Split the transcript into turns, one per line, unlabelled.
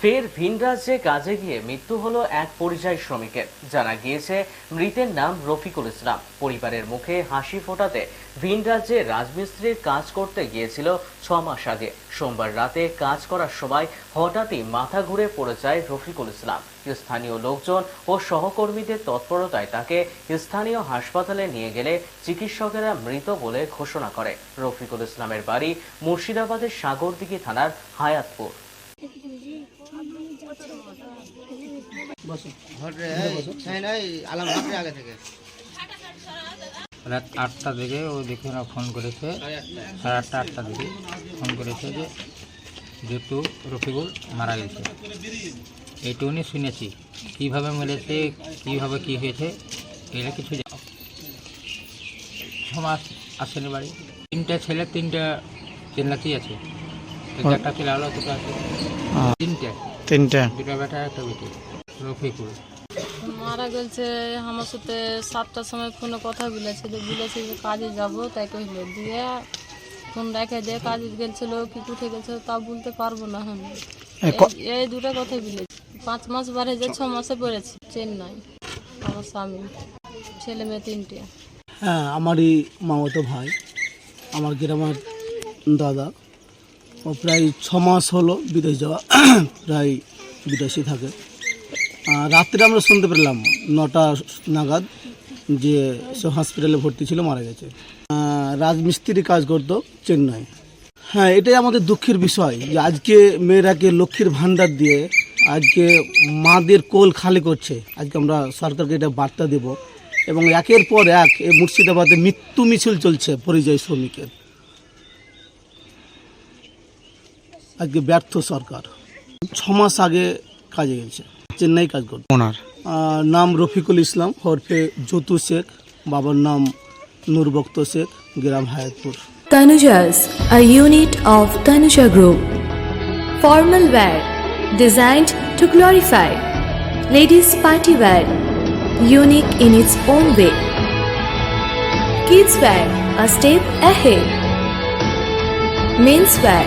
ফের ভিন রাজ্যে কাজে গিয়ে মৃত্যু হলো এক পরিযায়ী শ্রমিকের। জানা গিয়েছে, মৃতের নাম রফিকুল ইসলাম। পরিবারের মুখে হাসি ফোটাতে ভিন রাজ্যে রাজমিস্ত্রির কাজ করতে গিয়েছিল ছ মাস আগে। সোমবার রাতে কাজ করার সময় হঠাৎই মাথা ঘুরে পড়ে যায় রফিকুল ইসলাম। স্থানীয় লোকজন ও সহকর্মীদের তৎপরতায় তাকে স্থানীয় হাসপাতালে নিয়ে গেলে চিকিৎসকেরা মৃত বলে ঘোষণা করে। রফিকুল ইসলামের বাড়ি মুর্শিদাবাদের সাগরদিঘি থানার হায়াতপুর
ঘরে ছাই নাই আলাম ঘাটের আগে থেকে
রাত আটটা থেকে ও দেখে না ফোন করেছে। সাড়ে আটটা আটটা দিকে ফোন করেছে যে যেহেতু রফিকুল মারা গেছে। এইটুকুনি শুনেছি। কীভাবে মেরেছে, কীভাবে কি হয়েছে এটা কিছু। ছ মাস আসেনি বাড়ি। তিনটা ছেলে, তিনটা চেল্লাতেই আছে। একটা একটা ছেলে আলো দুটো আছে। তিনটা। দুটো বেটা একটা বেটি। রফিকুল।
মারা গেছে আমার সাথে সাতটার সময় ফোনে কথা বলেছে যে বলেছে যে কাজে যাব তাই কহিল দিয়ে ফোন রেখে দিয়ে কাজে গেছিল কি উঠে তা বলতে পারব না আমি। এই- এই দুটো কথা বলেছি। পাঁচ মাস বারে যে ছ মাসে পড়েছি চেন্নাই। আমার স্বামী ছেলে মেয়ে তিনটে।
হ্যাঁ আমারই মামাতো ভাই আমার গ্রামের দাদা। ও প্রায় ছ মাস হলো বিদেশ যাওয়া, প্রায় বিদেশে থাকে। রাত্রে আমরা শুনতে পেলাম নটা নাগাদ যে সে হসপিটালে ভর্তি ছিল, মারা গেছে। রাজমিস্ত্রি কাজ করতো চেন্নাই। হ্যাঁ এটাই আমাদের দুঃখের বিষয় যে আজকে মেয়েরাকে লক্ষ্মীর ভাণ্ডার দিয়ে আজকে মাদের কোল খালি করছে। আজকে আমরা সরকারকে এটা বার্তা দেব। এবং একের পর এক এই মুর্শিদাবাদে মৃত্যু মিছিল চলছে পরিযায়ী শ্রমিকের। আজকে ব্যর্থ সরকার। ছ মাস আগে কাজে গেছে চেন্নাই কাজ করত।
ওনার?
নাম রফিকুল ইসলাম হরফে জ্যোতু শেখ বাবার নাম নুরভক্ত শেখ গ্রাম Hayatpur.
Tanuja's a unit of Tanuja group formal wear designed to glorify ladies party wear unique in its own way kids wear a step ahead men's wear